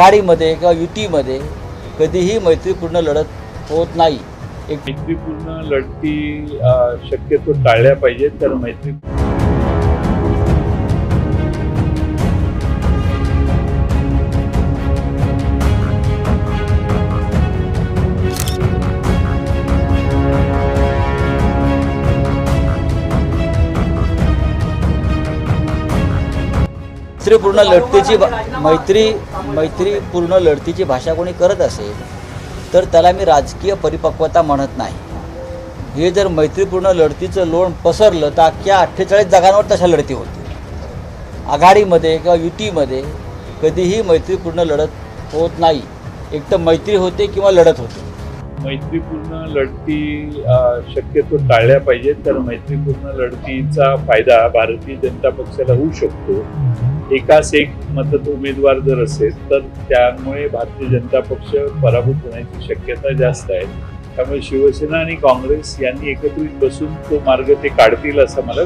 आघाडीमध्ये किंवा युतीमध्ये कधीही मैत्रीपूर्ण लढत होत नाही. एक मैत्रीपूर्ण लढती शक्यतो टाळल्या पाहिजेत तर मैत्री मैत्रीपूर्ण लढतीची मैत्री मैत्रीपूर्ण लढतीची भाषा कोणी करत असेल तर त्याला मी राजकीय परिपक्वता म्हणत नाही. हे जर मैत्रीपूर्ण लढतीचं लोण पसरलं तर अख्ख्या अठ्ठेचाळीस जागांवर तशा लढती होतील. आघाडीमध्ये किंवा युतीमध्ये कधीही मैत्रीपूर्ण लढत होत नाही. एक तर मैत्री होते किंवा लढत होते. मैत्रीपूर्ण लढती शक्यतो टाळल्या पाहिजेत तर मैत्रीपूर्ण लढतीचा फायदा भारतीय जनता पक्षाला होऊ शकतो. एकाच एक मदत उमेदवार जर असेल तर त्यामुळे भारतीय जनता पक्ष पराभूत होण्याची शक्यता जास्त आहे. त्यामुळे शिवसेना आणि काँग्रेस यांनी एकत्रित बसून तो मार्ग ते काढतील असं मला